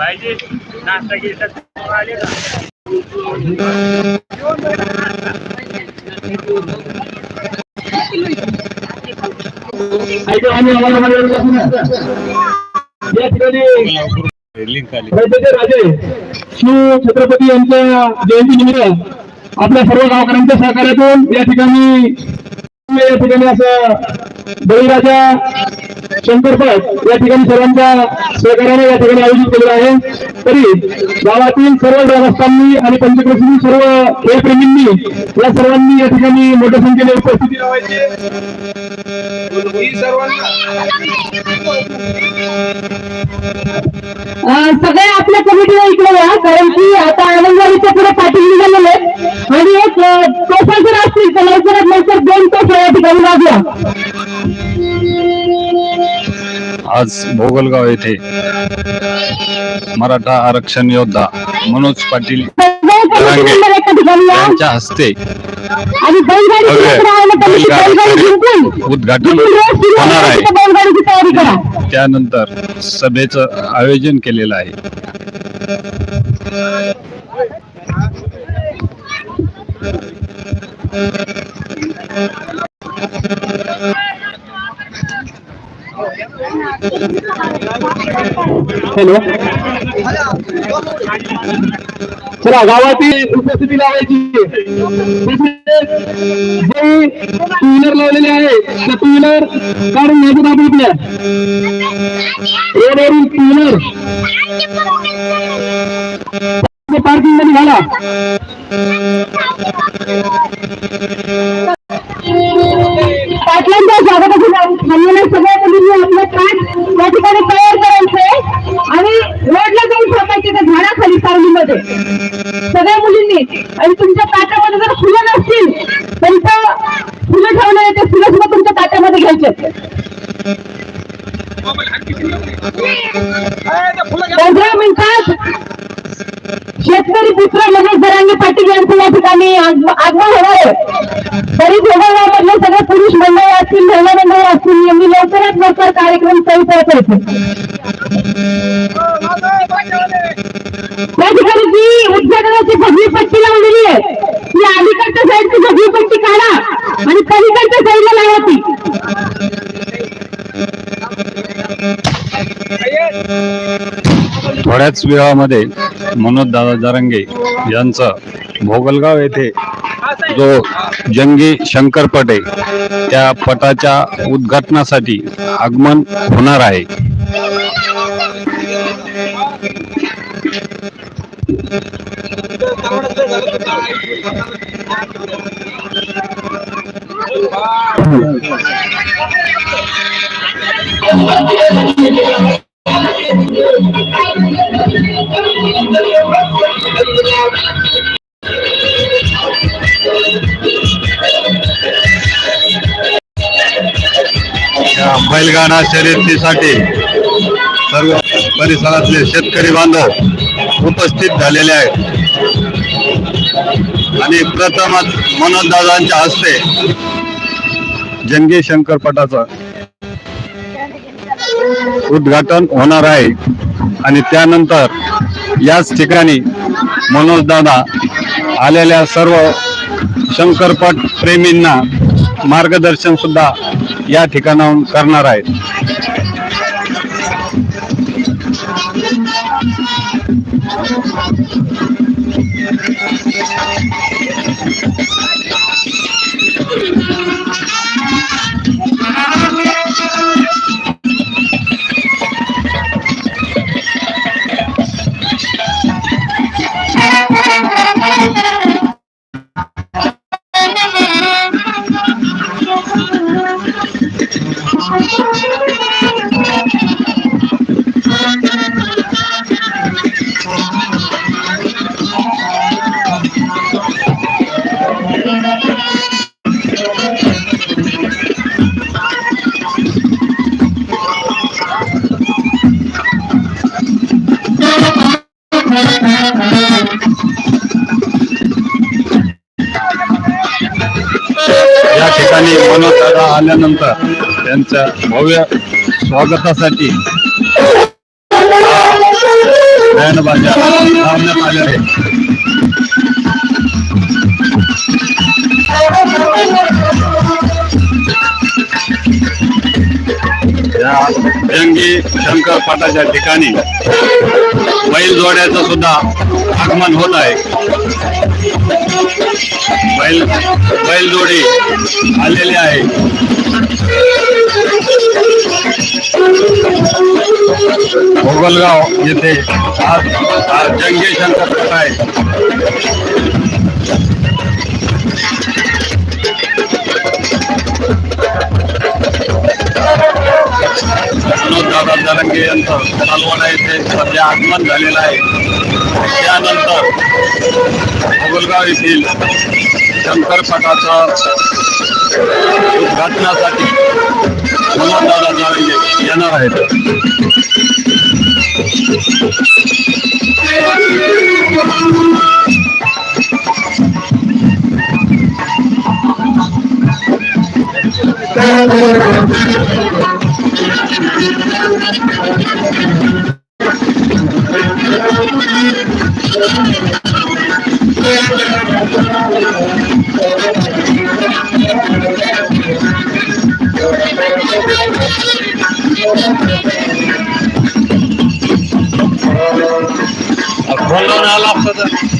पाहिजे. नाश्ता गिश्ता आले या ठिकाणी राजे शिव छत्रपती यांच्या जयंतीनिमित्त आपल्या सर्व गावकऱ्यांच्या सहकार्यातून या ठिकाणी या ठिकाणी असं बळीराजा शंकरपट या ठिकाणी सर्वांच्या सहकार्याने या ठिकाणी आयोजित केलेलं आहे. तरी गावातील सर्व ग्रामस्थांनी आणि पंचक्रोशीतील सर्व खेळप्रेमींनी या सर्वांनी या ठिकाणी मोठ्या संख्येने उपस्थिती सगळे आपल्या कमिटीला इकडे या कारण की आता आनंदवाडीच्या पुढे पाटील निघालेले आहेत. आणि एक तोफा जर असतील तर लवकरात लवकर दोन तास या ठिकाणी वाजवा आज भोगलगाव येथे मराठा आरक्षण योद्धा मनोज पाटील यांच्या हस्ते उद्घाटन होणार आहे. त्यानंतर सभेचं आयोजन केलेलं आहे. हॅलो चला, गावातील उपस्थिती लावायची. जे टू व्हीलर लावलेले आहे. त्या टू व्हीलर काढून घ्यायचं आपल्या रोडवरून टू व्हीलर पार्किंग मध्ये घाला. पाटलांच्या स्वागताची थांबलेल्या सगळ्या मुलींनी आपलं ताट या ठिकाणी तयार करायचंय आणि रोडला जाऊन थांबायचे त्या झाडाखाली सावलीमध्ये सगळ्या मुलींनी आणि तुमच्या ताटामध्ये जर फुलं नसतील तर इथं फुलं ठेवलं ते फुलं सुद्धा तुमच्या ताटामध्ये घ्यायचे. पंधरा मिनिटात शेतकरी पुत्र मनोज दरांगे पाटील यांचं या ठिकाणी आगमन होणार आहे. तरी मधले सगळे पुरुष मंडळी असतील महिला मंडळी असतील यांनी लवकरात लवकर कार्यक्रम सही करायचे त्या ठिकाणी जी उद्घाटनाची सगळी पट्टी लावलेली आहे ती अलीकडच्या साईडची सगळी पट्टी काढा आणि पलीकडच्या साईडला लावा ती. थोड्याच वेळामध्ये मनोज दादा जारंगे यांचं भोगलगाव येथे जो जंगी शंकरपट आहे त्या पटाच्या उद्घाटनासाठी आगमन होणार आहे. बैलगाडा शर्यतीसाठी सर्व परिसरातले शेतकरी बांधव उपस्थित झालेले आहेत. आणि प्रथमच मनोजदादांच्या हस्ते जंगे शंकरपटाचं उद्घाटन होणार आहे. आणि त्यानंतर याच ठिकाणी मनोजदादा आलेल्या सर्व शंकरपट प्रेमींना मार्गदर्शन सुद्धा या ठिकाणाहून करणार आहेत. ठिकाणी मनोजदादा आल्यानंतर त्यांच्या भव्य स्वागतासाठी लावण्यात या जंगी शंकर पाटाच्या ठिकाणी बैल जोड्याचं सुद्धा आगमन होत आहे. बैल बैलजोडी आलेली आहे. भोगलगाव येथे आज आज जंगी आहे. दादा जरंगे यांचं मालवणा येथे सध्या आगमन झालेलं आहे त्यानंतर मोगलगाव येथील शंकरपटाचं उद्घाटनासाठी दादा जरंगे येणार आहेत Thank you. असता तर ते बाहेर राहिलं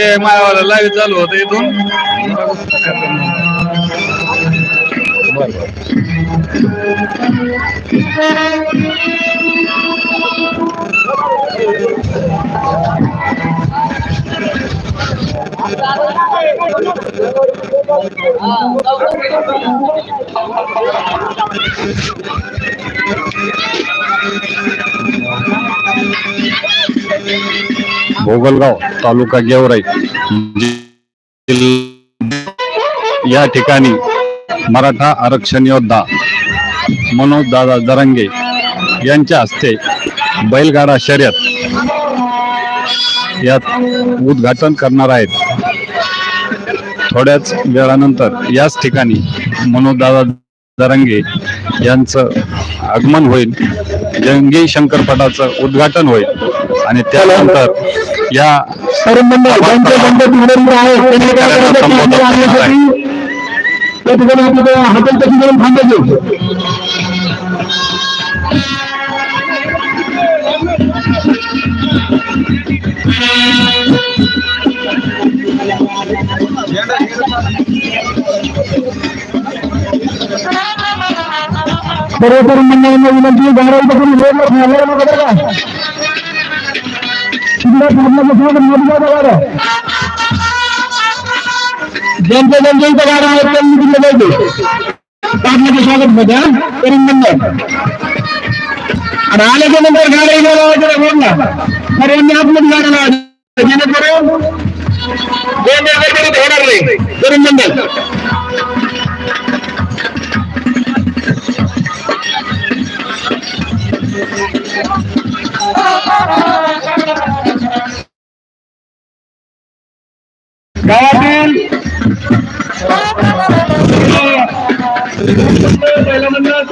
आहे का ते मायावाला लाईव्ह चालू होतं इथून बरं भोगलगाव तालुका गेवराई या ठिकाणी मराठा आरक्षण योद्धा मनोज दादा दरंगे यांच्या हस्ते बैलगाडा शर्यत यात उद्घाटन करणार आहेत. थोड्याच वेळानंतर याच ठिकाणी मनोज दादा दरंगे यांचं आगमन होईल. जंगी शंकरपटाचं उद्घाटन होईल. आणि त्यानंतर या सर्व मंडळांना विनंती সুন্দর সামনে বসে আমাদের নদী যাবে আরও। জমতে জমতেই তো আর আমাদের তেল দিকে যাবে আপনাকে স্বাগত বোঝা এরম নম্বর আর আলে নম্বর গাড়ি গেল আপনার আপনার গাড়ি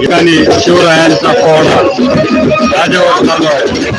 ठिकाणी शिवरायांचा पोहरा राजावर चालू आहे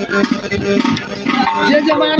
Diyan, diyan,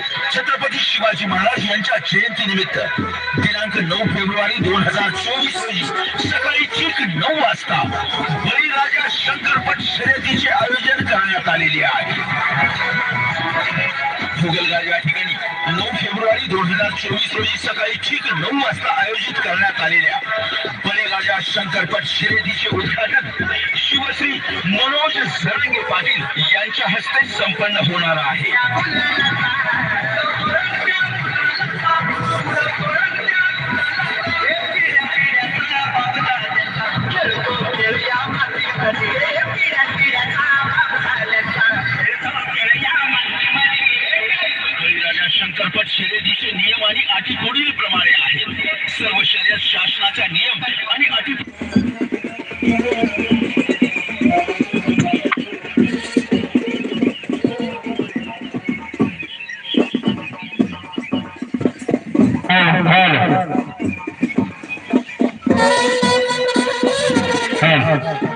छत्रपती शिवाजी महाराज यांच्या जयंती निमित्त दिनांक नऊ फेब्रुवारी दोन हजार चोवीस रोजी सकाळी ठीक नऊ वाजता बळीराजा शंकरपट शर्यतीचे आयोजन करण्यात आलेले आहे. भुगलगाव या ठिकाणी. नऊ फेब्रुवारी दोन हजार चोवीस रोजी सकाळी ठीक नऊ वाजता आयोजित करण्यात आलेल्या बळीराजा शंकरपट शर्यतीचे उद्घाटन शिवश्री मनोज झरंगे पाटील यांच्या हस्ते संपन्न होणार आहे. है